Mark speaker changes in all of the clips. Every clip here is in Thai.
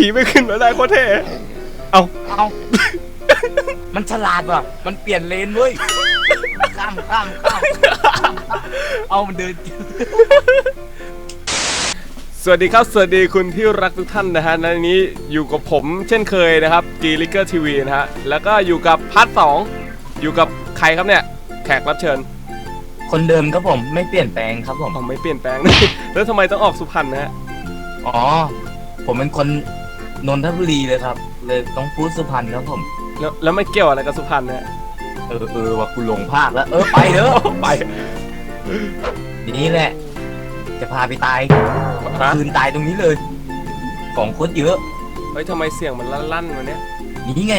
Speaker 1: ผีไม่ขึ้นมาได้โคตรเท่เอา
Speaker 2: เอามันฉลาดว่ะ มันเปลี่ยนเลนเว้ย ข้ามข้ามข้ามเอามันเดิน
Speaker 1: สวัสดีครับ สวัสดีคุณที่รักทุกท่านนะฮะในนี้อยู่กับผมเช่นเคยนะครับกีลิเกอร์ทีวีนะฮะ แล้วก็อยู่กับพาร์ทสองอยู่กับใครครับเนี่ย แขกรับเชิญ
Speaker 2: คนเดิมครับผมไม่เปลี่ยนแปลงครับผม
Speaker 1: ผมไม่เปลี่ยนแปลง แล้วทำไมต้องออกสุพรรณนะฮะ
Speaker 2: อ๋อ ผมเป็นคน นนทบุรีเลยครับ เลยต้องพูดสุพรรณครับผม
Speaker 1: แล้วแล้วไม่เกี่ยวอะไรกับสุพรรณนะฮะ
Speaker 2: เออเออว่ากูหลงภาคแล้ว เออไปเถอะ
Speaker 1: ไป
Speaker 2: นี่แหละ จะพาไปตาย
Speaker 1: ฮะ
Speaker 2: คืนตายตรงนี้เลย ของโคตรเยอะ
Speaker 1: เฮ้ยทำไมเสียงมันลั่นๆวันเนี้ย
Speaker 2: นี่ไง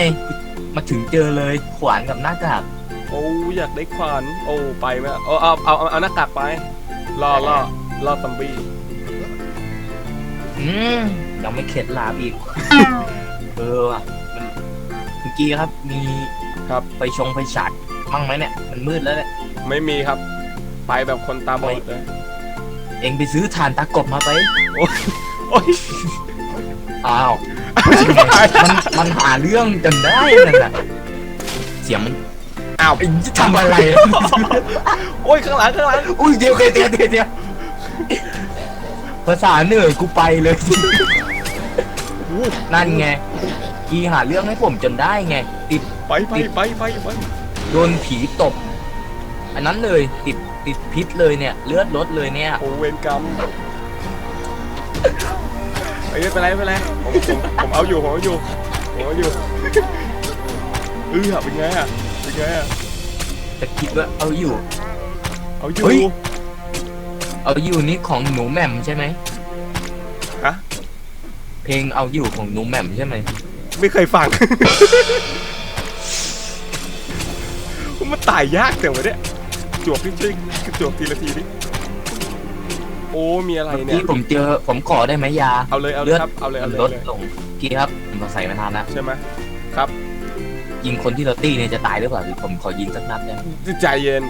Speaker 2: มาถึงเจอเลยขวานกับหน้ากาก
Speaker 1: โอ้อยากได้ขวานโอ้ไปไหมเอาเอาเอาเอาเอาหน้ากากไปล่อล่อล่อซัมบี้
Speaker 2: อืม ยังไม่เข็ดลาบอีก เออว่ะมันเมื่อกี้ครับ มี
Speaker 1: ครับ
Speaker 2: ไฟชงไฟฉายมั่งไหมเนี่ย มันมืดแล้วเนี่ย
Speaker 1: ไม่มีครับ ไปแบบคนตาบอดเลย
Speaker 2: เองไปซื้อถ่านตะกบมาไป
Speaker 1: โอ้ย
Speaker 2: อ้าว มันมันหาเรื่องจนได้นั่นแหละเสียงมัน
Speaker 1: อ้าว
Speaker 2: ไอ้ทำอะไร
Speaker 1: โอ้ยข้างหลังข้างหลัง
Speaker 2: อุ้ยเดี๋ยวเดี๋ยวเดี๋ยวเดี๋ยวเดี๋ยวภาษาเหนื่อยกูไปเลย
Speaker 1: อู้
Speaker 2: นั่นไงกีหาเรื่องให้ผมจนได้ไง ติด
Speaker 1: ไปไปไปไปไป
Speaker 2: โดนผีตบ อันนั้นเลยติดติดพิษเลยเนี่ย เลือดลดเลยเนี่ย
Speaker 1: โอเวรกรรมเฮ้ยไม่เป็นไรไม่เป็นไรผมผมผมเอาอยู่ผมเอาอยู่ผมเอาอยู่เออเป็นไงอะเป็นไงอะ
Speaker 2: แต่คิดว่าเอาอยู่
Speaker 1: เอาอยู่
Speaker 2: เฮ้ย เอาอยู่นี่ของหนูแหม่มใช่ไหม
Speaker 1: ฮะ
Speaker 2: เพ ลงเอาอยู่ของหนูแหม่มใช่ไหม
Speaker 1: ไม่เคยฟัง มันตายยากแต่วะเนี่ยจวบพี่ช่วยจวบทีละทีดิโอ้มีอะไร
Speaker 2: เมื่อ
Speaker 1: เนี่ย
Speaker 2: กี้ผมเจอผมขอได้ไหมยา
Speaker 1: เอาเลยเอาเลยครับเอาเลยเอาเลย
Speaker 2: ล
Speaker 1: เอา
Speaker 2: ด
Speaker 1: เลย
Speaker 2: ลงกี้ครับผมขอใส่ไม่ทันนะ
Speaker 1: ใช่ไหมครับ
Speaker 2: ยิงคนที่เราตีเนี่ยจะตายหรือเปล่าผมขอยิงสักนัดได้ไหม
Speaker 1: ใจเย็น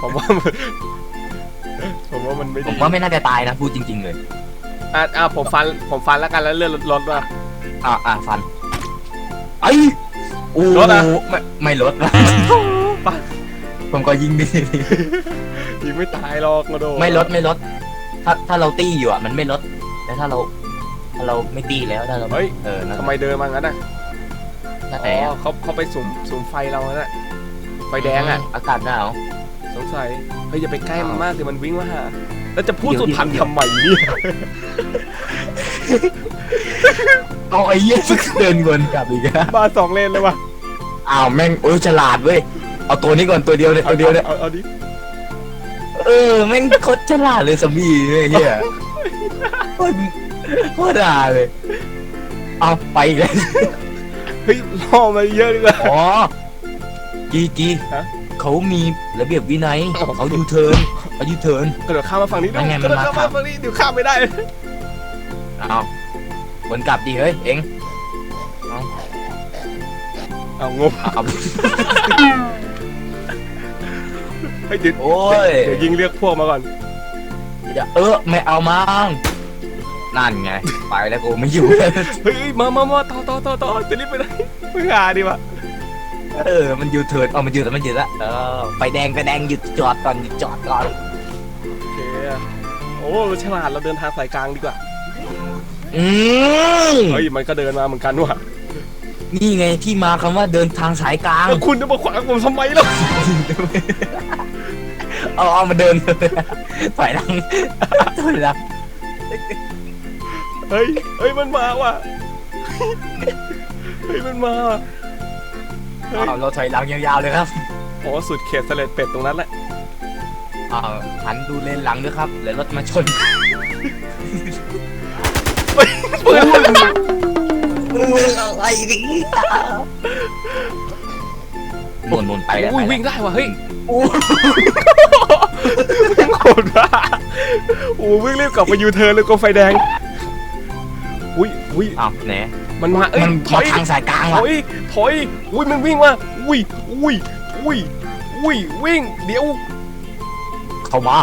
Speaker 1: ผมว่ามันผมว่ามันไม่
Speaker 2: ผ
Speaker 1: ดี
Speaker 2: มว่าไม่น่าจะตายนะพูดจริง ๆ เลย
Speaker 1: อะอะผมฟันผมฟันแล้วกันแล้วเลื่อนรถมา
Speaker 2: อ่า อ่าฟันไอ้ยโอ้
Speaker 1: ลดอะ
Speaker 2: ไม่ไม่ลดนะ
Speaker 1: ปะ
Speaker 2: ผมก็ยิงดิ
Speaker 1: ยิงไม่ตายหรอกมาโด
Speaker 2: ไม่ลดไม่ลด ถ้าถ้าเราตีอยู่อะ มันไม่ลดแต่ถ้าเรา ถ้าเราไม่ตีแล้วถ้าเรา
Speaker 1: เฮ้ย
Speaker 2: เออนั่น
Speaker 1: ทำไมเดินมางั้นอะ
Speaker 2: นั่น
Speaker 1: อ๋
Speaker 2: แหละ
Speaker 1: อเขาเขาไปสุ่มสุ่มไฟเราแล้วน่ะไฟแดงอะ
Speaker 2: อากาศหนาว
Speaker 1: สงสัยเฮ้ยอย่าไปใกล้มันมากเดี๋ยวมันวิ่งมาหา แล้วจะพูด
Speaker 2: เดี๋ยว
Speaker 1: สุพรรณ
Speaker 2: เดี๋ยว
Speaker 1: ทำไมเนี่ย
Speaker 2: เอาไอ้เหี้ยเดินวนกลับอีกอะ
Speaker 1: มาสองเลนเลยว่ะ
Speaker 2: อ้าวแม่งโอ้ยฉลาดเว้ยเอาตัวนี้ก่อนตัวเดียวเนี่ยตัวเดียวเนี่ย
Speaker 1: เอาเอาดิ
Speaker 2: เออแม่งโคตรฉลาดเลยสามีเนี่ยเฮียโคตรโคตรด่าเลย เอาไปอีกแล้ว
Speaker 1: เฮ้ยล่อมาเยอะดีกว่า
Speaker 2: อ๋อ จีจี
Speaker 1: ฮะ
Speaker 2: เขามีระเบียบวินัย
Speaker 1: อ๋อ
Speaker 2: เขายูเทิร์นเขายูเทิร์น
Speaker 1: กระโดดข้ามมาฝั่งนี้
Speaker 2: นั่นไง
Speaker 1: กระโดด
Speaker 2: มันมา
Speaker 1: ข้ามมาฝั่งนี้เดี๋ยวข้ามไม่ได้
Speaker 2: เอาวนกลับดีเฮ้ยเอ็ง
Speaker 1: เอางง
Speaker 2: เอา
Speaker 1: เฮ้ยเดี๋ยว
Speaker 2: โอ้ย
Speaker 1: เดี๋ยวยิงเรียกพวกมาก่อน
Speaker 2: อย่าเออไม่เอามั่งนั่นไง ไปแล้วกูไม่อยู่
Speaker 1: เฮ้ยมามามาต่อต่อต่อต่อจะรีบไปไหนไม่หาดีวะ
Speaker 2: เออ มันยูเทิร์นเอามันหยุดแล้วมันหยุดแล้วเออไฟแดงไฟแดงหยุดจอดก่อนหยุดจอดก่อน
Speaker 1: โอเคโอ้เราฉลาดเราเดินทางสายกลางดีกว่า
Speaker 2: อืม
Speaker 1: เฮ้ยมันก็เดินมาเหมือนกันว่ะ
Speaker 2: นี่ไงที่มาคำว่าเดินทางสายกลาง
Speaker 1: แล้วคุณจะมาขวางผมทำไมล่ะ
Speaker 2: เอาเอามาเดินถอยหลังถอยหลัง
Speaker 1: เฮ้ยเฮ้ยมันมาว่ะเฮ้ยมันมาว่ะเฮ้ย
Speaker 2: เอาเราถอยหลังยาวๆเลยครับ
Speaker 1: โอ้สุดเขตเสล็ดเป็ดตรงนั้นแหละ
Speaker 2: เอาหันดูเลนหลังด้วยครับเดี๋ยวรถมาชน
Speaker 1: ปืน
Speaker 2: อะไรนี่นนนนไปแล้ว
Speaker 1: อุ้ย
Speaker 2: ไปแล้ว
Speaker 1: วิ่งได้ว่ะเฮ้ย
Speaker 2: อู้
Speaker 1: วิ่งโหดว่ะโอ้วิ่งรีบกลับมายูเทิร์นเลยก็ไฟแดง อุ้ยอุ้ย
Speaker 2: อ้าวแหน
Speaker 1: มันมาเอ้ย
Speaker 2: มัน
Speaker 1: ถ
Speaker 2: มา
Speaker 1: อย
Speaker 2: ทางสายกลาง
Speaker 1: ถ
Speaker 2: ว่ะ
Speaker 1: อยถอยอุ้ยมันวิ่งมาอุ้ยอุ้ยอุ้ยอุ้ยวิ่ง เดี๋ยว
Speaker 2: เข้ามา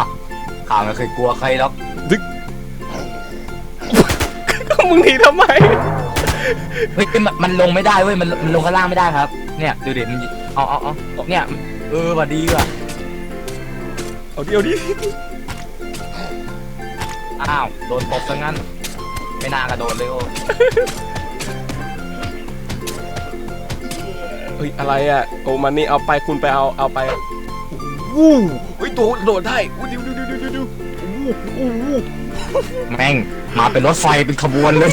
Speaker 2: ข้าไม่เคยกลัวใครหรอก
Speaker 1: ก็มึงหนีทำไม
Speaker 2: เฮ้ยมันมันลงไม่ได้เว้ยมันมันลงข้างล่างไม่ได้ครับ เนี่ยดูดิมันเอาเอาเอาเนี่ยเออว่าดีว่ะ
Speaker 1: เอาเดียวดิ
Speaker 2: อ้าวโดนตบซะงั้น ไม่น่ากระโดดเลยโอ้
Speaker 1: เฮ้ยอะไรอะโอ้มันนี่เอาไปคุณไปเอาเอาไปวู้เฮ้ยโดดโดดได้อู้ดิวดิวดิวดิวดิวอู้อู้อู้
Speaker 2: แม่งมาเป็นรถไฟเป็นขบวนเลย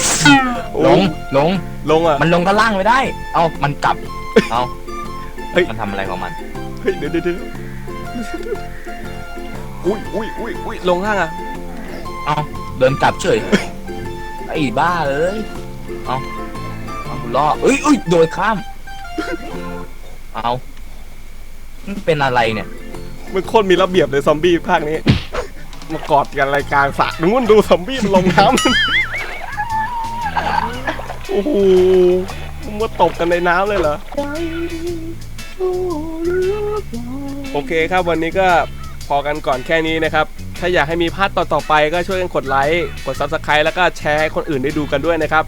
Speaker 1: โอ้
Speaker 2: ลงลง
Speaker 1: ลงอะ
Speaker 2: มันลงข้างล่างไม่ได้ เอามันกลับเอา
Speaker 1: เฮ้ย
Speaker 2: มันทำอะไรของมัน
Speaker 1: เฮ้ยเดี๋ยวเดี๋ยวเดี๋ยวอุ้ยอุ้ยอุ้ยอุ้ยลงข้างอะ
Speaker 2: เอาเดินกลับเฉย ไอ้บ้าเอ้ย เอาเอากูล่อเอ้ยเอ้ยโดดข้าม เอามันเป็นอะไรเนี่ย
Speaker 1: มันโคตรมีระเบียบเลยซอมบี้ภาคนี้ มากอดกันรายการสระนู้นดูซอมบี้มันลงน้ำ โอ้โหมึงมาตบกันในน้ำเลยเหรอ โอเคครับวันนี้ก็พอกันก่อนแค่นี้นะครับ ถ้าอยากให้มีพาร์ทต่อๆไปก็ช่วยกันกดไลค์ กด Subscribe แล้วก็แชร์ให้คนอื่นได้ดูกันด้วยนะครับ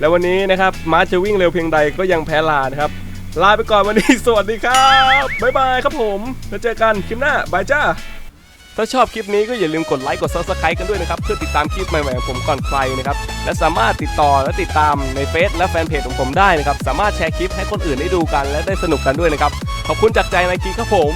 Speaker 1: แล้ววันนี้นะครับมาร์ชจะวิ่งเร็วเพียงใดก็ยังแพ้ลานะครับ ลาไปก่อนวันนี้ สวัสดีครับ บ๊ายบายครับผม แล้วเจอกันคลิปหน้า บายจ้า ถ้าชอบคลิปนี้ก็อย่าลืมกดไลค์ กด Subscribe กันด้วยนะครับ เพื่อติดตามคลิปใหม่ๆของผมก่อนใครนะครับ และสามารถติดต่อและติดตามในเฟซและแฟนเพจของผมได้นะครับ สามารถแชร์คลิปให้คนอื่นได้ดูกัน และได้สนุกกันด้วยนะครับ ขอบคุณจากใจในกีครับผม